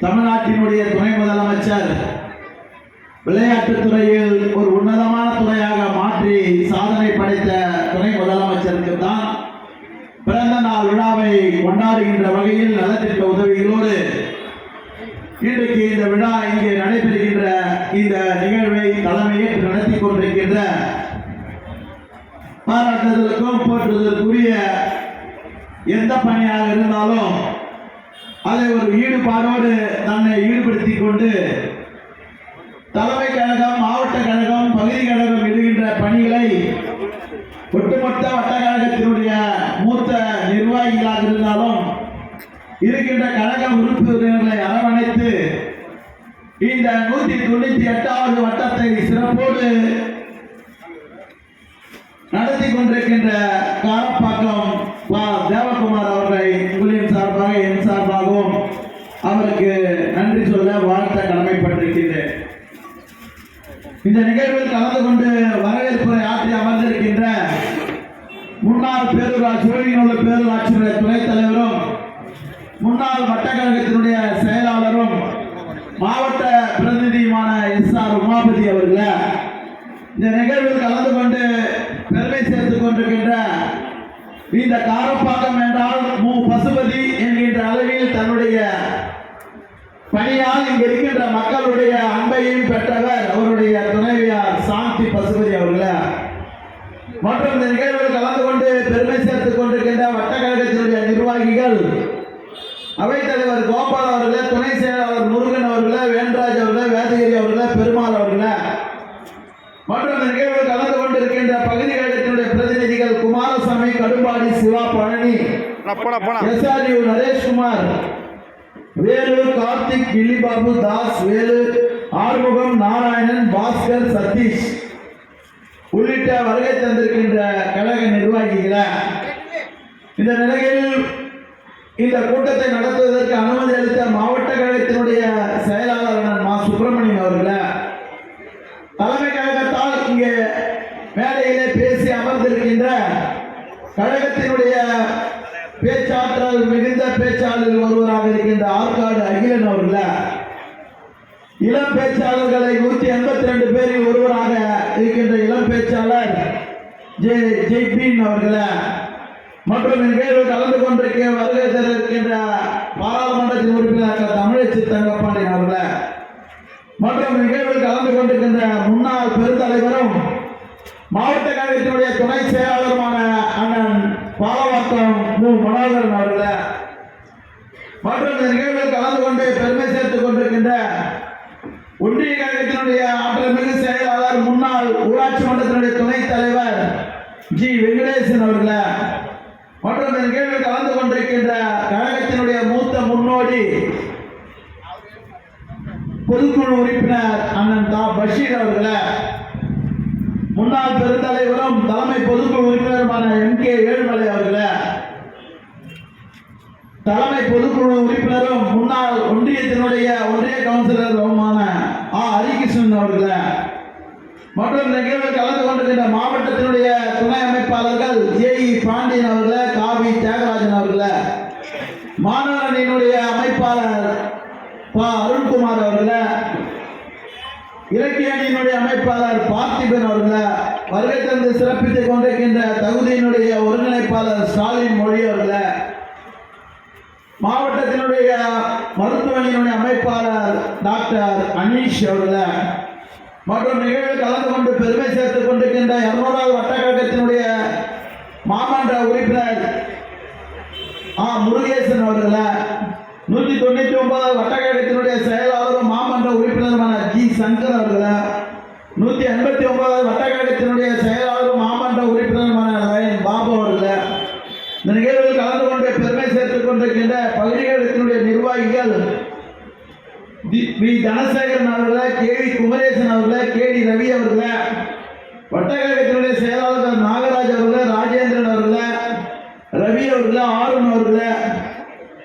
தமிழ்நாட்டினுடைய துணை முதலமைச்சர் விளையாட்டுத் துறையில் ஒரு உன்னதமான துறையாக மாற்றி சாதனை படைத்த துணை முதலமைச்சருக்கு தான் பிறந்த நாள் விழாவை கொண்டாடுகின்ற வகையில் நலத்திட்ட உதவிகளோடு இன்றைக்கு இந்த விழா இங்கே நடைபெறுகின்ற இந்த நிகழ்வை தலைமையேற்று நடத்தி கொண்டிருக்கின்ற பாராட்டுதலுக்கும் போற்றுவதற்குரிய எந்த பணியாக இருந்தாலும் அதை ஒரு ஈடுபாடோடு கொண்டு தலைமை கழகம் மாவட்ட கழகம் பகுதி கழகம் இடுகின்ற பணிகளை ஒட்டுமொத்த வட்ட கழகத்தினுடைய மூத்த நிர்வாகிகளாக இருந்தாலும் இருக்கின்ற கழக உறுப்பினர்களை அரவணைத்து இந்த நூத்தி தொண்ணூத்தி எட்டாவது வட்டத்தை சிறப்போடு நடத்தி கொண்டிருக்கின்ற நன்றி சொல்ல வாழ்த்த கடமைப்பட்டிருக்கின்றேன். இந்த நிகழ்வில் கலந்து கொண்டு வரவேற்புரை ஆற்றி அமர்ந்திருக்கின்ற முன்னாள் பேரூராட்சி உள்ள பேரூராட்சியுடைய துணைத் தலைவரும் முன்னாள் வட்டக்கழகத்தினுடைய செயலாளரும் மாவட்ட பிரதிநிதியுமான எஸ் ஆர் உமாபதி அவர்களே இந்த நிகழ்வில் கலந்து கொண்டு பெருமை சேர்த்துக் கொண்டிருக்கின்ற இந்த காரப்பாக்கம் என்றால் மு. பசுபதி என்கின்ற அளவில் தன்னுடைய பணியால் இங்கு இருக்கின்ற மக்களுடைய அன்பையும் பெற்றவர் அவருடைய துணைவியார் சாந்தி பசுபதி அவர்களே. மற்றும் இந்த நிகழ்வில் கலந்து கொண்டு பெருமை சேர்த்துக் கொண்டிருக்கின்ற வட்டக்கழகத்தினுடைய நிர்வாகிகள் அவைத்தலைவர் கோபால் அவர்களே துணை செயலாளர் முருகன் அவர்களே வேண்டராஜ் அவர்களே வேதகிரி அவர்களே பெருமாள் அவர்களே. மற்றும் இந்த நிகழ்வில் கலந்து கொண்டிருக்கின்ற பகுதி கழகத்தினுடைய பிரதிநிதிகள் குமாரசாமி கடும்பாடி சிவா பழனி நரேஷ்குமார் வேலு கார்த்திக் கில்லிபாபு தாஸ் வேலு ஆறுமுகம் நாராயணன் பாஸ்கர் சதீஷ் உள்ளிட்ட வருகை தந்திருக்கின்ற கழக நிர்வாகிகளை இந்த நிலையில் இந்த கூட்டத்தை நடத்துவதற்கு அனுமதி அளித்த மாவட்ட கழகத்தினுடைய செயலாளர் மா. சுப்பிரமணியம் அவர்களை தலைமை கழகத்தால் இங்கே மேடையிலே பேசி அமர்ந்திருக்கின்ற கழகத்தினுடைய பேச்சாற்றல் மிகுந்த பேச்சாளர்கள் ஒருவராக இருக்கின்ற ஆற்காடு அகிலன் அவர்கள. இளம் பேச்சாளர்களை நூத்தி எண்பத்தி ரெண்டு பேரில் ஒருவராக இருக்கின்ற இளம் பேச்சாளர் ஜே ஜெய்பீன் அவர்கள. மற்றும் நிகழ்வு கலந்து கொண்டிருக்க வருகை தர இருக்கின்ற பாராளுமன்றத்தின் உறுப்பினர் தமிழச்சி தங்கப்பாண்டியன் அவர்கள. மற்றும் நிகழ்வில் கலந்து கொண்டிருக்கின்ற முன்னாள் பெருந்தலைவரும் மாவட்ட கழகத்தினுடைய துணை செயலாளருமான அண்ணன் பாலவாக்கம் மு. மனோகரன் அவர்கள மற்றும் இந்த நிகழ்வில் கலந்து கொண்டு பெருமை சேர்த்துக் கொண்டிருக்கின்ற ஒன்றிய கழகத்தினுடைய ஆற்றல் மிகு செயலாளர் முன்னாள் ஊராட்சி மன்றத்தினுடைய துணைத் தலைவர் ஜி. வெங்கடேசன் அவர்கள மற்றும் இந்த நிகழ்வில் கலந்து கொண்டிருக்கின்ற கழகத்தினுடைய மூத்த முன்னோடி பொதுக்குழு உறுப்பினர் அண்ணன் தா. பஷீர் அவர்களை முன்னாள் பெருந்தலைவரும் தலைமை பொதுக்குழு உறுப்பினருமான எம் கே ஏழுமலை அவர்களே. தலைமை பொதுக்குழு உறுப்பினரும் முன்னாள் ஒன்றியத்தினுடைய ஒன்றிய கவுன்சிலருமான ஆ. ஹரிகிருஷ்ணன் அவர்களே. மற்றும் நிகழ்வில் கலந்து கொண்டிருக்கின்ற மாவட்டத்தினுடைய துணை அமைப்பாளர்கள் ஜேஇ பாண்டியன் அவர்களே காவி தியாகராஜன் அவர்களே. மாணவர் அணியினுடைய அமைப்பாளர் பா. அருண்குமார் அவர்களே. இலக்கிய அணியினுடைய அமைப்பாளர் பார்த்திபன் அவர்களை வருகை தந்து சிறப்பித்துக் கொண்டிருக்கின்ற தகுதியினுடைய ஒருங்கிணைப்பாளர் ஸ்டாலின் மொழி அவர்களை மாவட்டத்தினுடைய மருத்துவ அணியினுடைய அமைப்பாளர் டாக்டர் அனீஷ் அவர்களை மற்றும் நிகழ்வில் கலந்து கொண்டு பெருமை சேர்த்துக் கொண்டிருக்கின்ற இருநூறாவது வட்டக்கழகத்தினுடைய மாமன்ற உறுப்பினர் ஆ. முருகேசன் அவர்களை நூற்றி தொண்ணூற்றி ஒன்பதாவது வட்டக்கழகத்தினுடைய செயலாளரும் சட்டமன்ற உறுப்பினருமான ஜி சங்கர் அவர்களை நூற்றி ஐம்பத்தி ஒன்பதாவது வட்டக்கழகத்தினுடைய செயலாளரும் மாமன்ற உறுப்பினருமான லயன் பாபு அவர்களை இந்த நிகழ்வில் கலந்து கொண்டு பெருமை சேர்த்துக் கொண்டிருக்கின்ற பகுதிகளுடைய நிர்வாகிகள் வி. தனசேகரன் அவர்களை கே. வி. குமரேசன் அவர்களை கே. டி. ரவி அவர்களை வட்டக்கழகத்தினுடைய செயலாளர்கள் நாகராஜ் அவர்களை ராஜேந்திரன் அவர்களை ரவி அவர்களை ஆருண் அவர்களை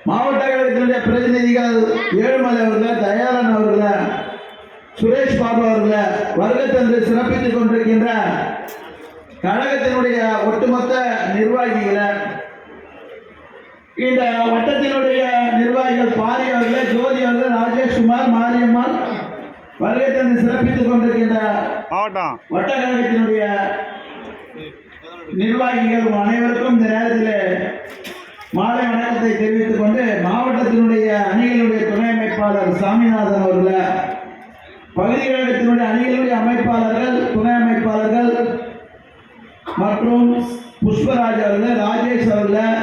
மாவட்ட கழகத்தினுடைய பிரதிநிதிகள் ஏழுமலை அவர்களை தயாரா சுரேஷ் பாபு அவர்களே வருகை தந்து சிறப்பித்துக் கொண்டிருக்கின்ற கழகத்தினுடைய ஒட்டுமொத்த நிர்வாகிகளை இந்த வட்டத்தினுடைய நிர்வாகிகள் பாரி அவர்களே ஜோதி அவர்களே ராஜ வருகை தந்து சிறப்பித்துக் கொண்டிருக்கின்ற மாவட்டம். வட்டக்கழகத்தினுடைய நிர்வாகிகள் அனைவருக்கும் இந்த நேரத்தில் மாலை வணக்கத்தை தெரிவித்துக் கொண்டு மாவட்டத்தினுடைய அணிகளுடைய துணை அமைப்பாளர் சாமிநாதன் அவர்களை பகுதி கழகத்தினுடைய அணிகளுடைய அமைப்பாளர்கள் துணை அமைப்பாளர்கள் மற்றும் புஷ்பராஜ் அவர்கள் ராஜேஷ் அவர்கள்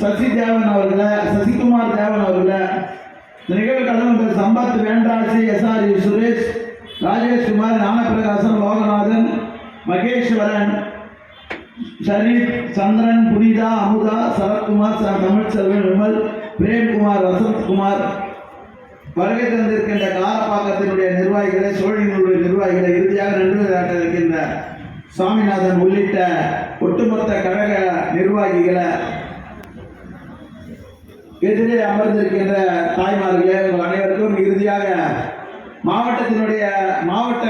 சசி தேவன் அவர்களை சசிகுமார் தேவன் அவர்களை. இந்த நிகழ்வு கலந்து சம்பத் வேண்டாசி எஸ்ஆர் சுரேஷ் ராஜேஷ்குமார் ஞானப்பிரகாசன் லோகநாதன் மகேஸ்வரன் ஷரீப் சந்திரன் புனிதா அமுதா சரத்குமார் தமிழ்ச்செல்வன் விமல் பிரேம்குமார் வசந்த்குமார் வருகை தந்திருக்கின்ற காலப்பாக்கத்தினுடைய நிர்வாகிகளை சோழினுடைய நிர்வாகிகளை இறுதியாக நன்றி இருக்கின்ற சுவாமிநாதன் உள்ளிட்ட ஒட்டுமொத்த கழக நிர்வாகிகளை எதிரே அமர்ந்திருக்கின்ற தாய்மார்களே உங்கள் அனைவருக்கும் இறுதியாக மாவட்டத்தினுடைய மாவட்ட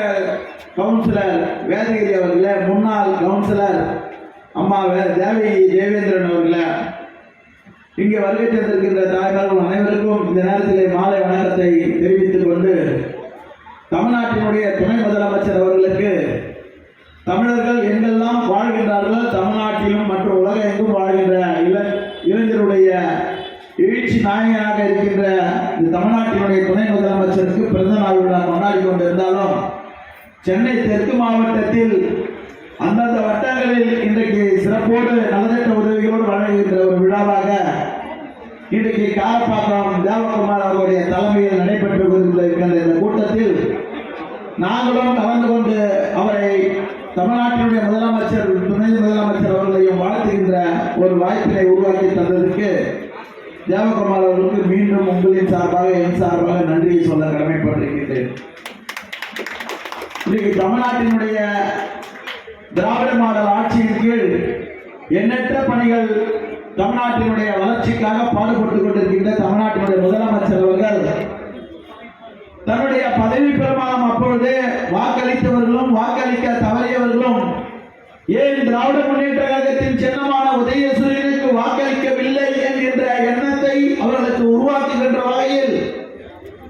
கவுன்சிலர் வேதகிரி அவர்களே முன்னாள் கவுன்சிலர் அம்மா தேவி தேவேந்திரன் அவர்களே இங்கே வருகை தந்திருக்கின்ற தாய்மார்கள் அனைவருக்கும் இந்த நேரத்திலே மாலை வணக்கத்தை தெரிவித்துக் கொண்டு தமிழ்நாட்டினுடைய துணை முதலமைச்சர் அவர்களுக்கு தமிழர்கள் எங்கெல்லாம் வாழ்கின்றார்களோ தமிழ்நாட்டிலும் மற்றும் உலகம் எங்கும் வாழ்கின்ற இள இளைஞருடைய எழுச்சி நாயகனாக இருக்கின்ற இந்த தமிழ்நாட்டினுடைய துணை முதலமைச்சருக்கு பிறந்த நாள் விழா கொண்டாடி கொண்டிருந்தாலும் சென்னை தெற்கு மாவட்டத்தில் அந்தந்த வட்டங்களில் இன்றைக்கு சிறப்போடு நலத்திட்ட உதவிகளோடு வழங்குகின்ற ஒரு விழாவாக இன்றைக்கு காரப்பாக்கம் தேவகுமார் அவருடைய தலைமையில் நடைபெற்று கொண்டிருக்கின்ற இந்த கூட்டத்தில் நாங்களும் கலந்து கொண்டு அவரை தமிழ்நாட்டினுடைய முதலமைச்சர் துணை முதலமைச்சர் அவர்களையும் வாழ்த்துகின்ற ஒரு வாய்ப்பினை உருவாக்கி தந்ததற்கு தேவகுமார் அவர்களுக்கு மீண்டும் உங்களின் சார்பாக என் சார்பாக நன்றியை சொல்ல கடமைப்பட்டிருக்கின்றேன். இன்றைக்கு தமிழ்நாட்டினுடைய திராவிட மாடல் ஆட்சியின் கீழ் எண்ணற்ற பணிகள் தமிழ்நாட்டினுடைய வளர்ச்சிக்காக பாடுபட்டுக் கொண்டிருக்கின்ற தமிழ்நாட்டினுடைய முதலமைச்சர் அவர்கள் தன்னுடைய பதவி பிரமாணம் அப்பொழுது வாக்களித்தவர்களும் வாக்களிக்க தவறியவர்களும் ஏன் திராவிட முன்னேற்ற கழகத்தின் சின்னமான உதயசூரியனுக்கு வாக்களிக்கவில்லை என்கின்ற எண்ணத்தை அவர்களுக்கு உருவாக்குகின்ற வகையில்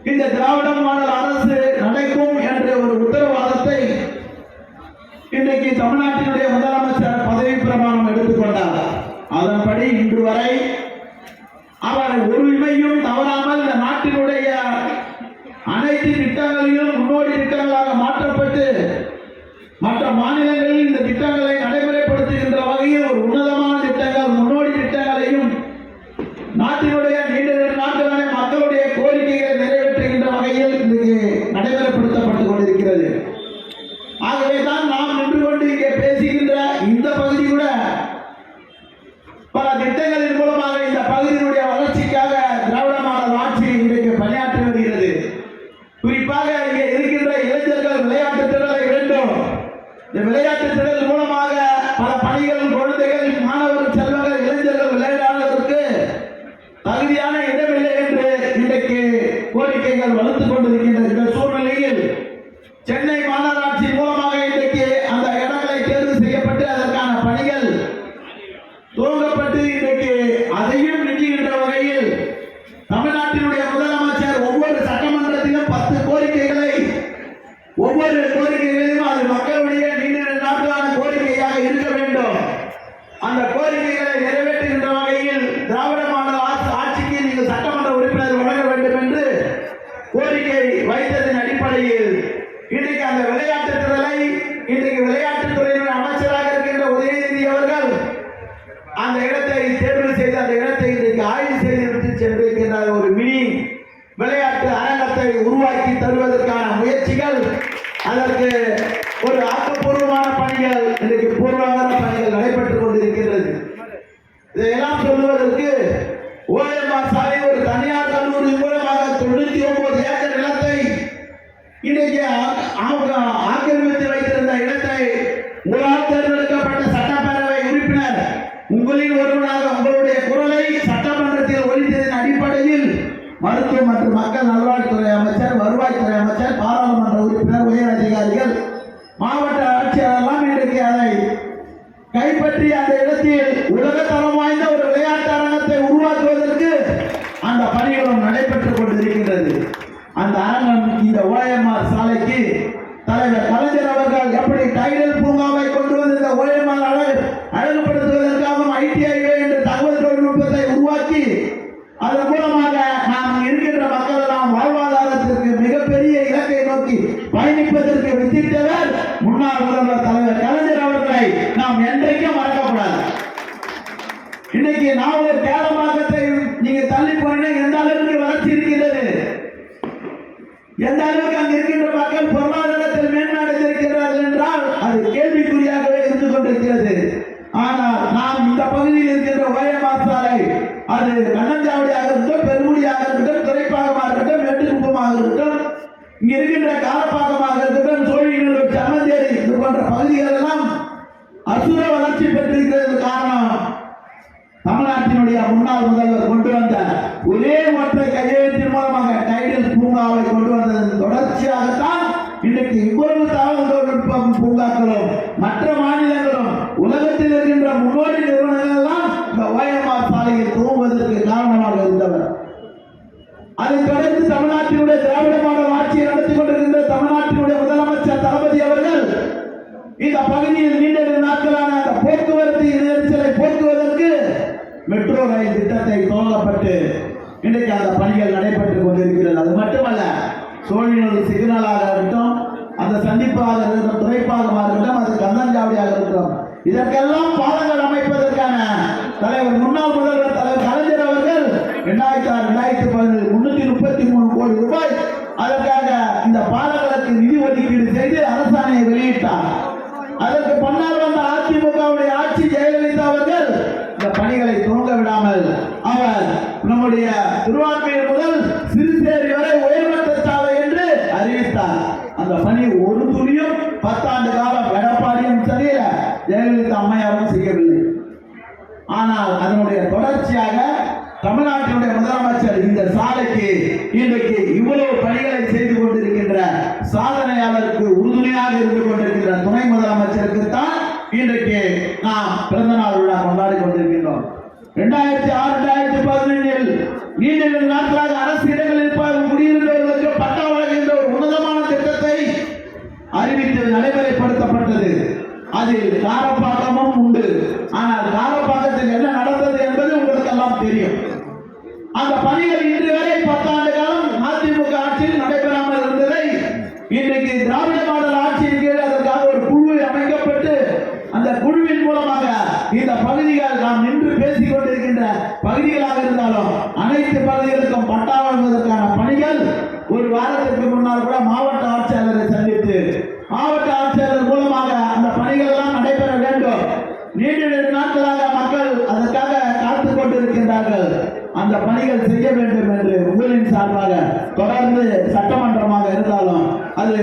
இந்த திராவிட மாடல் அரசு நடக்கும் என்ற ஒரு உத்தரவாதத்தை இன்றைக்கு தமிழ்நாட்டினுடைய முதலமைச்சர் பதவி பிரமாணம் எடுத்துக்கொண்டார் அதன்படி இன்று வரை அவர் உரிமையும் தவறாமல் இந்த நாட்டினுடைய அனைத்து திட்டங்களையும் முன்னோடி திட்டங்களாக மாற்றப்பட்டு மற்ற மாநிலங்களில் இந்த திட்டங்களை நடைமுறைப்படுத்துகின்ற வகையில் ஒரு உன்னதமான இன்றைக்கு விளையாட்டு மருத்துவ மற்றும் மக்கள் நல்வாழ்வுத்துறை அமைச்சர் வருவாய்த்துறை அமைச்சர் பாராளுமன்ற உறுப்பினர் உயர் அதிகாரிகள் மாவட்ட அது கண்ணஞ்சாவடியாக கந்தஞ்சாவடியாக இதற்கெல்லாம் பாலங்கள் அமைப்பதற்கான தலைவர் முன்னாள் முதல்வர் தலைவர் கலைஞர் அவர்கள் இரண்டாயிரத்தி ஆறு இரண்டாயிரத்தி பதினேழு முன்னூத்தி முப்பத்தி மூணு கோடி ரூபாய் அதற்காக இந்த பாலங்களுக்கு நிதி ஒதுக்கீடு செய்து அரசாணையை வெளியிட்டார். அதற்கு பன்னால் வந்த அதிமுகவுடைய ஆட்சி ஜெயலலிதா அவர்கள் இந்த பணிகளை துவங்க விடாமல் அவர் நம்முடைய திருவான்மையூர் முதல் சிறுசேரி வரை உயர்மட்ட சாலை என்று அறிவித்தார். அந்த பணி ஒரு துணியும் பத்தாண்டு காலம் ஜெயலலிதா அம்மையாரும் செய்யவில்லை. ஆனால் அதனுடைய தொடர்ச்சியாக தமிழ்நாட்டினுடைய முதலமைச்சர் இந்த சாலைக்கு இன்றைக்கு இவ்வளவு பணிகளை செய்து கொண்டிருக்கின்ற சாதனையாளருக்கு உறுதுணையாக இருந்து கொண்டிருக்கின்ற துணை முதலமைச்சருக்கு தான் இன்றைக்கு நாம் பிறந்த நாள் விழா கொண்டாடி கொண்டிருக்கின்றோம். இரண்டாயிரத்தி ஆறு இரண்டாயிரத்தி பதினேழில் நீண்ட நாட்களாக அரசு இடங்களில் குடியிருந்தவர்களுக்கு பட்டா வழங்குகின்ற ஒரு உன்னதமான திட்டத்தை அறிவித்து நடைமுறைப்படுத்தப்பட்டது. அதில் காரப்பாக்கமும் உண்டு. ஆனால் நீண்ட நாட்களாக மக்கள் அதற்காக காத்துக் கொண்டிருக்கின்றார்கள். அந்த பணிகள் செய்ய வேண்டும் என்று உங்களின் சார்பாக தொடர்ந்து சட்டமன்றமாக இருந்தாலும் அது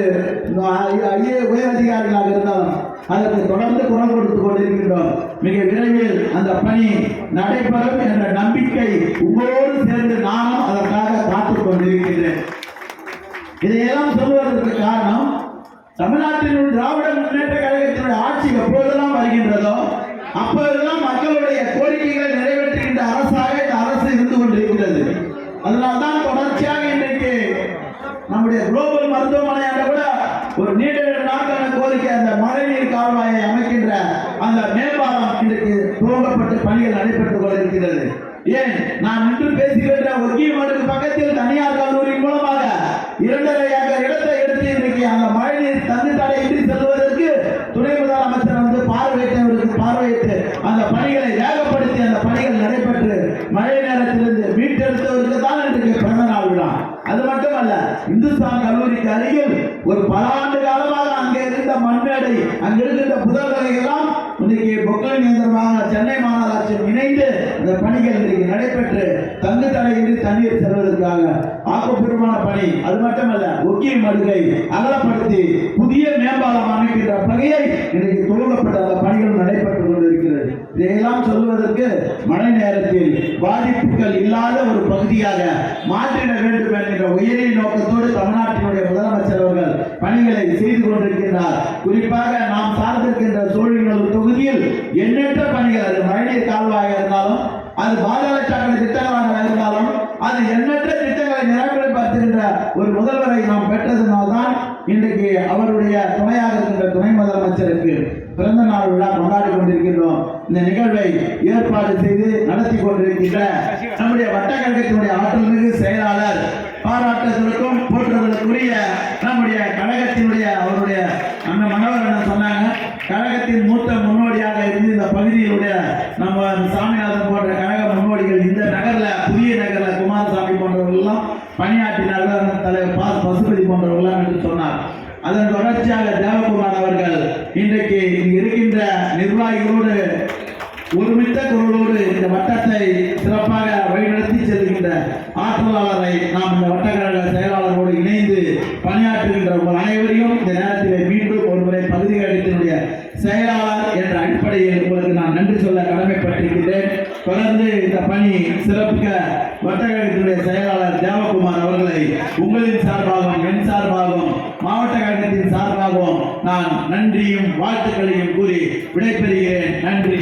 ஐய உயர் அதிகாரிகளாக இருந்தாலும் அதற்கு தொடர்ந்து குரல் கொடுத்துக் கொண்டிருக்கின்றோம். மிக விரைவில் அந்த பணி நடைபெறும் என்ற நம்பிக்கை உங்களோடு சேர்ந்து நானும் அதற்காக காத்துக் கொண்டிருக்கின்றேன். இதையெல்லாம் சொல்வதற்கு காரணம் தமிழ்நாட்டினுள் திராவிட முன்னேற்ற கழகத்தினுடைய ஆட்சி எப்போதெல்லாம் வருகின்றதோ அப்பொழுதெல்லாம் மக்களுடைய கோரிக்கைகளை நிறைவேற்றுகின்ற அரசாக இந்த அரசு இருந்து கொண்டிருக்கிறது அதனால்தான் தொடர்ச்சியாக இன்றைக்கு நம்முடைய குளோபல் மருத்துவமனையாக கூட ஒரு நீண்ட நெடு நாட்கான கோரிக்கை அந்த மழைநீர் கால்வாயை அமைக்கின்ற அந்த மேம்பாலம் இன்றைக்கு துவங்கப்பட்டு பணிகள் நடைபெற்றுக் கொண்டிருக்கிறது ஏன் நான் இன்று பேசுகின்ற ஒக்கியமடுக்கு பக்கத்தில் தனியார் கல்லூரி மூலமாக இரண்டரை ஏக்கர் இடத்தை எடுத்து இன்றைக்கு அந்த மழைநீர் தண்ணி தடையின்றி செல்வதற்கு துணை முதலமைச்சர் வந்து பார்வையிட்டவருக்கு பார்வையிட்டு அந்த பணிகளை வேகப்படுத்தி அந்த பணிகள் நடைபெற்று மழை நேரத்திலிருந்து மீட்டெடுத்தவருக்கு தான் இன்றைக்கு பிறந்த நாள் விழா. அது மட்டுமல்ல இந்துஸ்தான் கல்லூரிக்கு அருகில் ஒரு பல ஆண்டு காலமாக அங்கே இருந்த மண்மேடை அங்கே இருக்கின்ற புதல்களை எல்லாம் இன்றைக்கு பொக்லைன் இயந்திரமாக சென்னை மாநகராட்சியும் இணைந்து இந்த பணிகள் இன்றைக்கு நடைபெற்று தங்கு தலையின்றி தண்ணீர் செல்வதற்காக ஆக்கப்பூர்வமான பணி. அது மட்டுமல்ல ஒக்கிய மடுகை அகலப்படுத்தி புதிய இதையெல்லாம் சொல்வதற்கு மழை நேரத்தில் பாதிப்புகள் இல்லாத ஒரு பகுதியாக மாற்றிட வேண்டும் என்கிற உயரிய நோக்கத்தோடு தமிழ்நாட்டினுடைய முதலமைச்சர் அவர்கள் பணிகளை செய்து கொண்டிருக்கின்றார். குறிப்பாக நாம் சார்ந்திருக்கின்ற ஒரு தொகுதியில் எண்ணற்ற பணிகள் அது மழைநீர் கால்வாயாக இருந்தாலும் அது பாதாள சாக்கடை திட்டங்களாக இருந்தாலும் அது எண்ணற்ற திட்டங்களை நிறைவேற்றப்படுத்துகின்ற ஒரு முதல்வரை நாம் பெற்றதனால்தான் இன்றைக்கு அவருடைய துணையாக இருக்கின்ற துணை முதலமைச்சருக்கு பிறந்த நாள் விழா கொண்டாடி கொண்டிருக்கின்றோம். இந்த நிகழ்வை ஏற்பாடு செய்து நடத்தி கொண்டிருக்கின்ற நம்முடைய வட்டக்கழகத்தினுடைய ஆற்றல் மிகு செயலாளர் பாராட்டுதலுக்கும் போற்றுதலுக்குரிய நம்முடைய கழகத்தினுடைய அவருடைய அந்த மனோகரன் சொன்னாங்க. கழகத்தின் மூத்த முன்னோடியாக இருந்து இந்த பகுதியிலுடைய நம்ம சாமிநாதன் போன்ற கழக முன்னோடிகள் இந்த நகரில் புதிய நகரில் குமாரசாமி போன்றவர்கள் எல்லாம் பணியாற்றினார்கள். அந்த தலைவர் பா பசுபதி போன்றவர்களாம் என்று சொன்னார். அதன் தொடர்ச்சியாக தேவகுமார் அவர்கள் இன்றைக்கு இருக்கின்ற நிர்வாகிகளோடு ஒருமித்த குரலோடு இந்த வட்டத்தை சிறப்பாக வழிநடத்தி செல்கின்ற ஆற்றலாளரை நாம் இந்த வட்டக்கழக செயலாளரோடு இணைந்து பணியாற்றுகின்ற உங்கள் அனைவரையும் இந்த நேரத்திலே மீண்டும் ஒருமுறை பகுதி கழகத்தினுடைய செயலாளர் என்ற அடிப்படையில் உங்களுக்கு நான் நன்றி சொல்ல கடமைப்பட்டிருக்கிறேன் தொடர்ந்து இந்த பணி சிறப்புக்க வட்டக்கழகத்தினுடைய செயலாளர் தேவகுமார் அவர்களை உங்களின் சார்பாகவும் என் சார்பாகவும் மாவட்ட கழகத்தின் சார்பாகவும் நான் நன்றியும் வாழ்த்துக்களையும் கூறி விடைபெறுகிறேன். நன்றி.